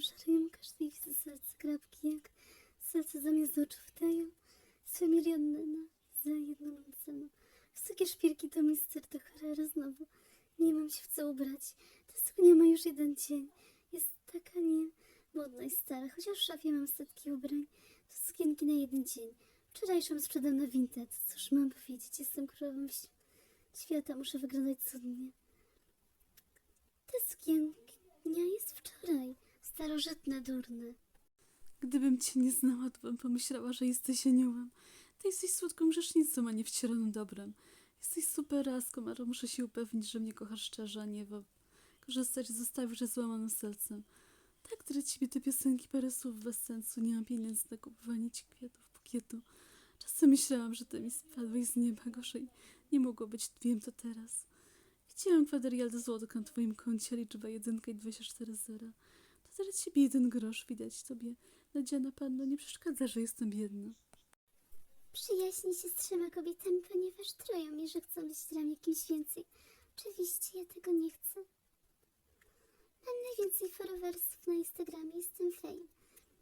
szarują, każdej widzę serce kropki, jak serce zamiast oczu wdają swe miliony na za jedną cenę. Wysokie szpilki to mister to Herrera znowu. Nie mam się w co ubrać. Ta suknia ma już jeden dzień. Jest taka nie modna i stara, chociaż w szafie mam setki ubrań. To sukienki na jeden dzień. Wczorajszą sprzedam na Vinted. Cóż mam powiedzieć, jestem królową świata, muszę wyglądać cudnie. Jest wczoraj. Starożytne, durne. Gdybym cię nie znała, to bym pomyślała, że jesteś aniołem. Ty jesteś słodką grzesznicą, a nie wcielonym dobrem. Jesteś super raską, ale muszę się upewnić, że mnie kochasz szczerze, a nie wo- korzystać zostawisz ze złamanym sercem. Tak dla ciebie te piosenki parę słów bez sensu. Nie mam pieniędzy na kupowanie ci kwiatów, bukietu. Czasem myślałam, że ty mi spadłeś z nieba, gorzej nie mogło być, wiem to teraz. Widziałam kwadrialdę złotych na twoim koncie, liczba 1 i 24 zera. Dla ciebie jeden grosz, widać tobie. Nadziana panno, nie przeszkadza, że jestem biedna. Przyjaźni się z trzema kobietami, ponieważ troją mi, że chcą być dla mnie kimś więcej. Oczywiście ja tego nie chcę. Mam najwięcej followersów na Instagramie, jestem fejem.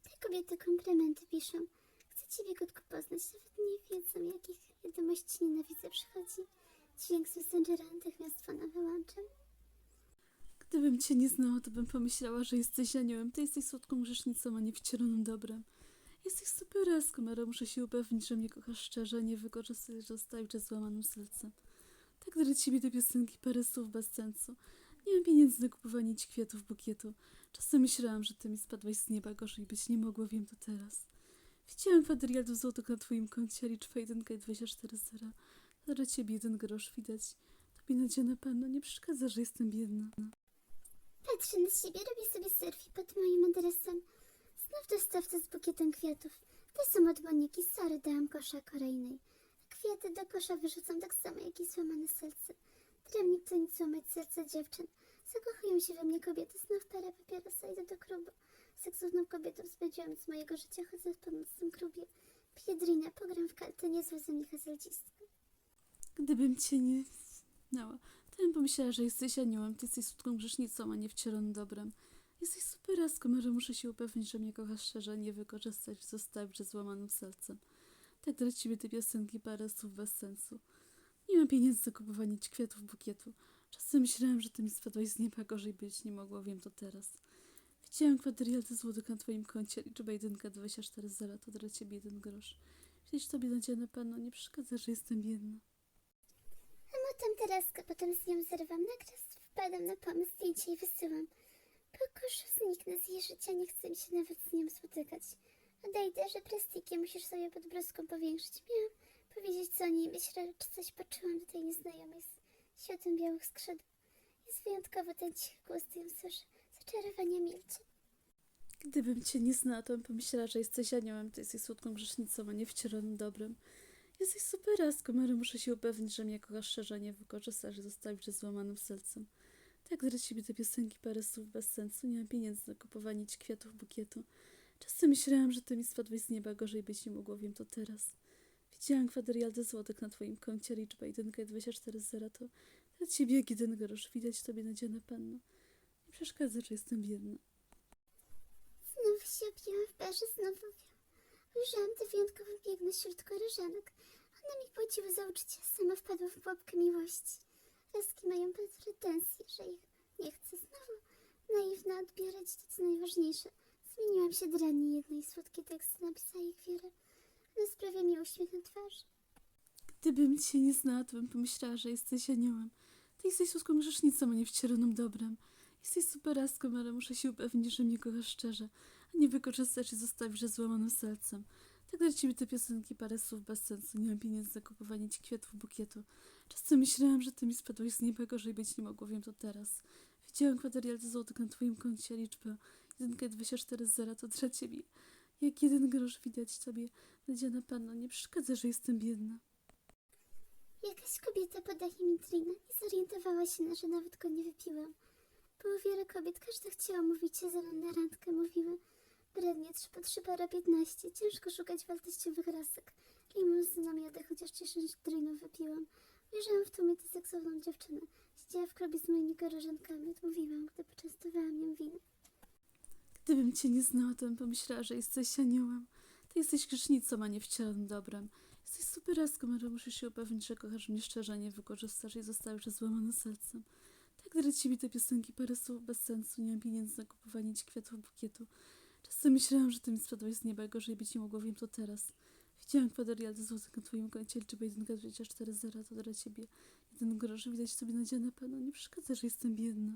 Te kobiety komplementy piszą. Chcę ciebie krótko poznać, nawet nie wiedzą, jakich wiadomości nienawidzę przychodzi. Dźwięk z Messengera natychmiast fona wyłączam. Gdybym cię nie znała, to bym pomyślała, że jesteś aniołem. Ty jesteś słodką grzesznicą, a nie wcielonym dobrem. Jesteś super raską, ale muszę się upewnić, że mnie kochasz szczerze, nie wykorzystać, że zostawić ze złamanym sercem. Tak dla ciebie te piosenki parę słów bez sensu. Nie mam pieniędzy na kupowanie ci kwiatów, bukietu. Czasem myślałam, że ty mi spadłaś z nieba, gorzej być nie mogło, wiem to teraz. Widziałam kwadriardów złotych na twoim koncie, liczba 1 i 24 zera. To dla ciebie jeden grosz, widać. Tobie nadziana panno, nie przeszkadza, że jestem biedna. Patrzę na siebie, robię sobie selfie pod moim adresem. Znów dostawca z bukietem kwiatów. Te są od sorry, dałam kosza kolejnej. Kwiaty do kosza wyrzucam tak samo jak i złamane serce. Dla mnie to nic złamać serce dziewczyn. Zakochują się we mnie kobiety, znów para papierosa, idę do klubu. Seksowną kobietą spędziłam z mojego życia, chodzę po nocnym klubie. Piję drina, pogram w kartę, niezłe ze mnie. Gdybym cię nie znała, to bym pomyślała, że jesteś aniołem, ty jesteś słodką grzesznicą, a nie wcielonym dobrem. Jesteś super raską, ale muszę się upewnić, że mnie kochasz szczerze, nie wykorzystać, zostawić ze złamanym sercem. Tak dla ciebie te piosenki parę słów bez sensu. Nie mam pieniędzy za kupowanie ci kwiatów, bukietu. Czasem myślałam, że ty mi spadłaś z nieba, gorzej być nie mogło, wiem to teraz. Widziałam kwadrialty złotych na twoim koncie, liczba 1, 24 zera, to dla ciebie jeden grosz. Widzisz tobie nadziana panno, nie przeszkadza, że jestem biedna. Potem Tereskę, potem z nią zerwam. Nagle wpadam na pomysł, zdjęcie i wysyłam. Po koszu zniknę z jej życia, nie chcę się nawet z nią spotykać. Odejdę, że plastikiem musisz sobie pod bruską powiększyć. Miałam powiedzieć, co o niej myślę, lecz coś poczułam do tej nieznajomej z światłem białych skrzydł. Jest wyjątkowo ten cichy głos, ją słyszę. Zaczarowania milczy. Gdybym cię nie znała, to bym pomyślała, że jesteś aniołem, ty jesteś słodką grzesznicą, a nie wcielonym dobrem. Jesteś super raską, ale muszę się upewnić, że mnie kochasz szczerze, a nie wykorzystasz, że zostawisz złamanym sercem. Tak dla ciebie te piosenki parę słów bez sensu, nie mam pieniędzy na kupowanie ci kwiatów, bukietu. Czasem myślałam, że ty mi spadłeś z nieba, gorzej być nie mogło, wiem to teraz. Widziałam kwadrialdę złotych na twoim koncie, liczba 1 i 24 zera, to dla ciebie jak jeden grosz, widać tobie nadziana panno. Nie przeszkadza, że jestem biedna. Znów się obiłam w barze, znowu tę wyjątkową piękność wśród koleżanek. One mi płaciły za uczucie, sama wpadła w pułapkę miłości. Laski mają pretensje, że ich nie chcę znowu. Naiwna odbierać to, co najważniejsze. Zmieniłam się drani jednej słodkie teksty napisała ich wiele. Ona sprawia mi uśmiech na twarzy. Gdybym cię nie znała, to bym pomyślała, że jesteś aniołem. Ty jesteś słodką grzesznicą, a nie wcielonym dobrem. Jesteś super raską, ale muszę się upewnić, że mnie kochasz szczerze, nie wykorzystać i zostawić ze złamanym sercem. Tak dla ciebie te piosenki parę słów bez sensu, nie mam pieniędzy za kupowanie ci kwiatów, bukietu. Czasem myślałam, że ty mi spadłeś z nieba, gorzej być nie mogło, wiem to teraz. Widziałam kwadrialty złotych na twoim koncie, liczbę 1 24 zera, to dla ciebie. Jak jeden grosz widać tobie, nadziana panno, nie przeszkadza, że jestem biedna. Jakaś kobieta podaje mi drina. Nie zorientowała się, że nawet go nie wypiłam. Było wiele kobiet, każda chciała mówić się ze mną na randkę. Mówiły, po trzy para 15. Ciężko szukać wartościowych rasek. Limuzyną jadę, chociaż 10 drinów wypiłam. Ujrzałam w tłumie tę seksowną dziewczynę. Siedziała w klubie z moimi koleżankami. Odmówiłam, gdy poczęstowałam ją winem. Gdybym cię nie znała, to bym pomyślała, że jesteś aniołem. Ty jesteś grzesznicą, a nie wcielonym dobrem. Jesteś super laską, ale muszę się upewnić, że kochasz mnie szczerze, a nie wykorzystasz i zostawisz złamane sercem. Tak dreci mi te piosenki parę słów bez sensu, nie mam pieniędzy na kupowanie ci kwiatów bukietu. Czasem myślałam, że ty mi spadłeś z nieba, gorzej być nie mogło, wiem to teraz. Widziałam kwadriadę złotych na twoim koncie, liczyba 1,24 to dla ciebie. Jeden grosz, widać sobie nadziane panu. Nie przeszkadza, że jestem biedna.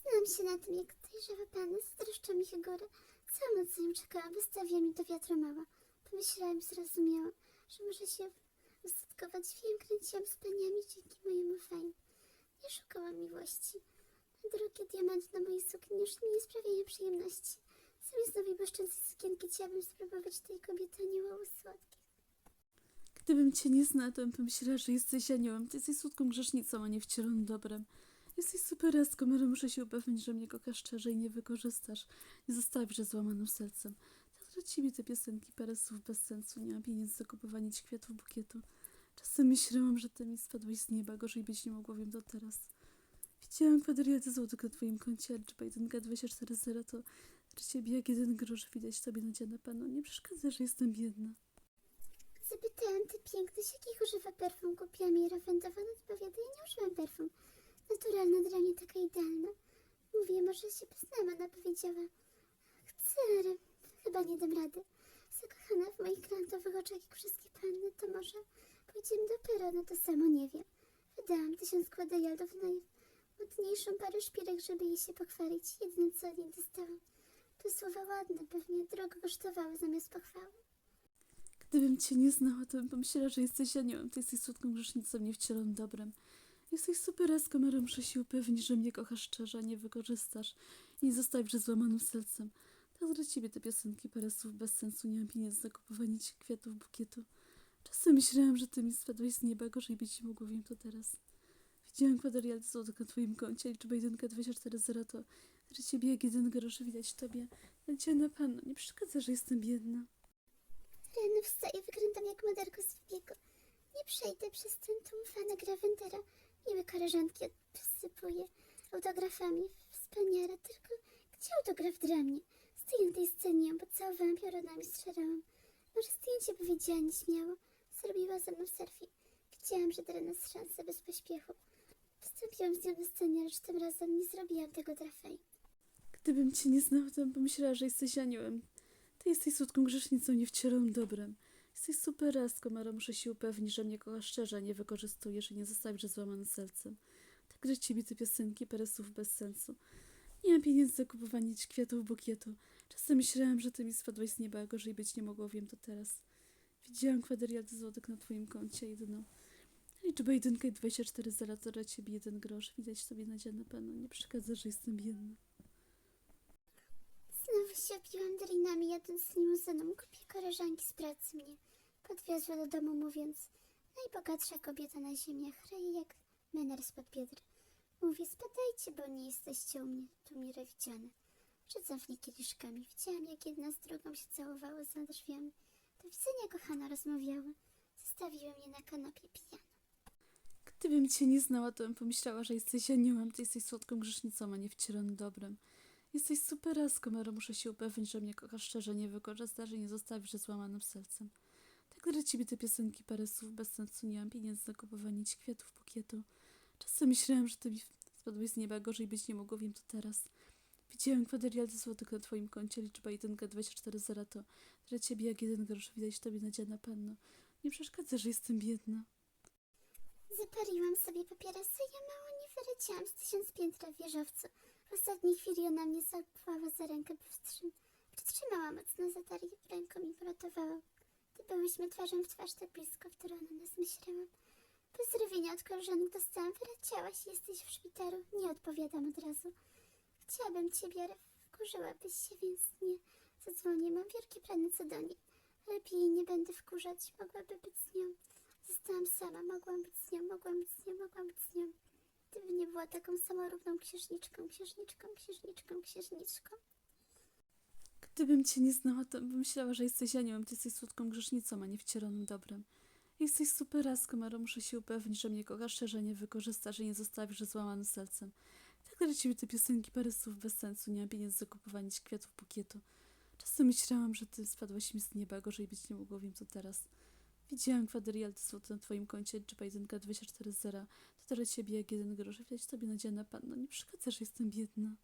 Znam się na tym, jak dojrzały pan, streszcza mi się góry. Całą noc nim czekałam, wystawiła mi do wiatru mała. Pomyślałam i zrozumiałam, że może się ustatkować. Wiem, kręciłam z paniami dzięki mojemu fame. Nie szukałam miłości. Drogie diamenty na mojej sukni już nie sprawiają przyjemności. Zamiast nowej błyszczącej sukienki chciałabym spróbować tej kobiety anioła słodkich. Gdybym cię nie znała, to bym pomyślała, że jesteś aniołem. Ty jesteś słodką grzesznicą, a nie wcielonym dobrem. Jesteś super laską, ale muszę się upewnić, że mnie kochasz szczerze i nie wykorzystasz. Nie zostawisz ze złamanym sercem. Tak dla ciebie te piosenki parę słów bez sensu. Nie mam pieniędzy za kupowanie ci kwiatów bukietu. Czasem myślałam, że ty mi spadłeś z nieba. Gorzej być nie mogło, wiem to teraz. Widziałam kwadriaty złotych na twoim koncie, liczba 1,240 to dla ciebie jak jeden grosz widać tobie nadziane panu. Nie przeszkadza, że jestem biedna. Zapytałam ty piękność, jakich używa perfum. Kupiłam jej rafinowany odpowiada, ja nie używam perfum. Naturalna dla mnie taka idealna. Mówię, może się poznamy, ona powiedziała. Chcę, ale chyba nie dam rady. Zakochana w moich granatowych oczach jak wszystkie panny, to może pójdziemy dopiero, no to samo nie wiem. Wydałam tysiąc kwadajaldów na najmodniejszą parę szpilek, żeby jej się pochwalić. Jedyne co od niej dostałam. To słowa ładne, pewnie drogo kosztowały zamiast pochwały. Gdybym cię nie znała, to bym pomyślała, że jesteś aniołem. Ty jesteś słodką grzesznicą, nie wcielonym dobrem. Jesteś super ale muszę się upewnić, że mnie kochasz szczerze, nie wykorzystasz i nie zostawisz ze złamanym sercem. Tak dla ciebie te piosenki parę słów bez sensu, nie mam pieniędzy na kupowanie ci kwiatów bukietu. Czasem myślałam, że ty mi spadłeś z nieba, gorzej być nie mogło, wiem to teraz. Widziałam kwadriaty złotych na twoim koncie, liczba 1,240 to dla ciebie jak jeden grosz widać tobie. Nadzieja na Panu, nie przeszkadza, że jestem biedna. Rano wstaję, wyglądam jak moderko z wybiegu. Nie przejdę przez ten tłum fana Gravendera. Miłe koleżanki odsypuję autografami. Wspaniale, tylko gdzie autograf dla mnie? Stoję na tej scenie, ją pocałowałam piorunami, strzelałam. Może zdjęcie powiedziała nieśmiało. Zrobiła ze mną selfie. Wiedziałam, że da nas szansę bez pośpiechu. Wstąpiłam z nią scenie, lecz tym razem nie zrobiłam tego dla. Gdybym cię nie znała, to bym pomyślała, że jesteś aniołem. Ty jesteś słodką grzesznicą, nie wcielonym dobrem. Jesteś super laską, ale muszę się upewnić, że mnie kochasz szczerze, nie wykorzystujesz i nie zostawisz ze złamanym sercem. Tak dla ciebie te piosenki parę słów bez sensu. Nie mam pieniędzy za kupowanie ci kwiatów bukietu. Czasem myślałam, że ty mi spadłeś z nieba, a gorzej być nie mogło, wiem to teraz. Widziałam kwadriaty złotych na twoim koncie, jedyną. Liczba jedynka i 24 zera to dla ciebie jeden grosz. Widać sobie nadziane panu. Nie przeszkadza, że jestem biedna. Znowu się opiłam drinami, jadąc z limuzyną. Kupię koleżanki z pracy mnie. Podwiozła do domu, mówiąc najbogatsza kobieta na ziemiach, ryje jak mener spod biedry. Mówię, spadajcie, bo nie jesteście u mnie tu mile widziane. Rzucam w nie kieliszkami. Widziałam, jak jedna z drugą się całowały za drzwiami. Do widzenia, kochana, rozmawiały. Zostawiły mnie na kanapie pijana. Gdybym cię nie znała, to bym pomyślała, że jesteś aniołem. Ty jesteś słodką grzesznicą, a nie wcielonym dobrem. Jesteś super laską, ale muszę się upewnić, że mnie kochasz szczerze, nie wykorzystasz i nie zostawisz ze złamanym sercem. Tak dla ciebie te piosenki parę słów bez sensu, nie mam pieniędzy na kupowanie ci kwiatów bukietu. Czasem myślałam, że ty mi spadłeś z nieba, gorzej być nie mogło, wiem to teraz. Widziałem kwadriaty złotych na twoim koncie, liczba 1,240 to dla ciebie jak jeden grosz widać tobie nadziana panno. Nie przeszkadza, że jestem biedna. Zapaliłam sobie papierosa, ja mało nie wyleciałam z tysiąc piętra w wieżowcu. W ostatniej chwili ona mnie złapała za rękę, powstrzym... przytrzymała mocno za talię, ręką mi poratowała. Gdy byłyśmy twarzą w twarz tak blisko, w którą ona nas myślałam. Pozdrowienia od koleżanek dostałam, wyleciałaś, jesteś w szpitalu. Nie odpowiadam od razu. Chciałabym ciebie, ale wkurzyłabyś się, więc nie zadzwonię. Mam wielkie plany co do niej. Lepiej nie będę wkurzać, mogłaby być z nią. Zostałam sama, mogłam być z nią, mogłam być z nią, mogłam być z nią. Gdyby nie była taką samorówną księżniczką, księżniczką, księżniczką, księżniczką. Gdybym cię nie znała, to bym myślała, że jesteś aniołem. Ty jesteś słodką grzesznicą, a nie wcielonym dobrem. Jesteś super laską, ale muszę się upewnić, że mnie kochasz szczerze, nie wykorzystasz i nie zostawisz złamanym sercem. Tak dla ciebie te piosenki parę słów bez sensu, nie mam pieniędzy za kupowanie kwiatów bukietu. Czasem myślałam, że ty spadłaś mi z nieba, gorzej być nie mogło, wiem co teraz. Widziałam kwadrial złoto na twoim koncie, czy 1 24 zera. To dla ciebie jak jeden grosz, widać tobie nadziana panno. Nie przeszkadza, że jestem biedna.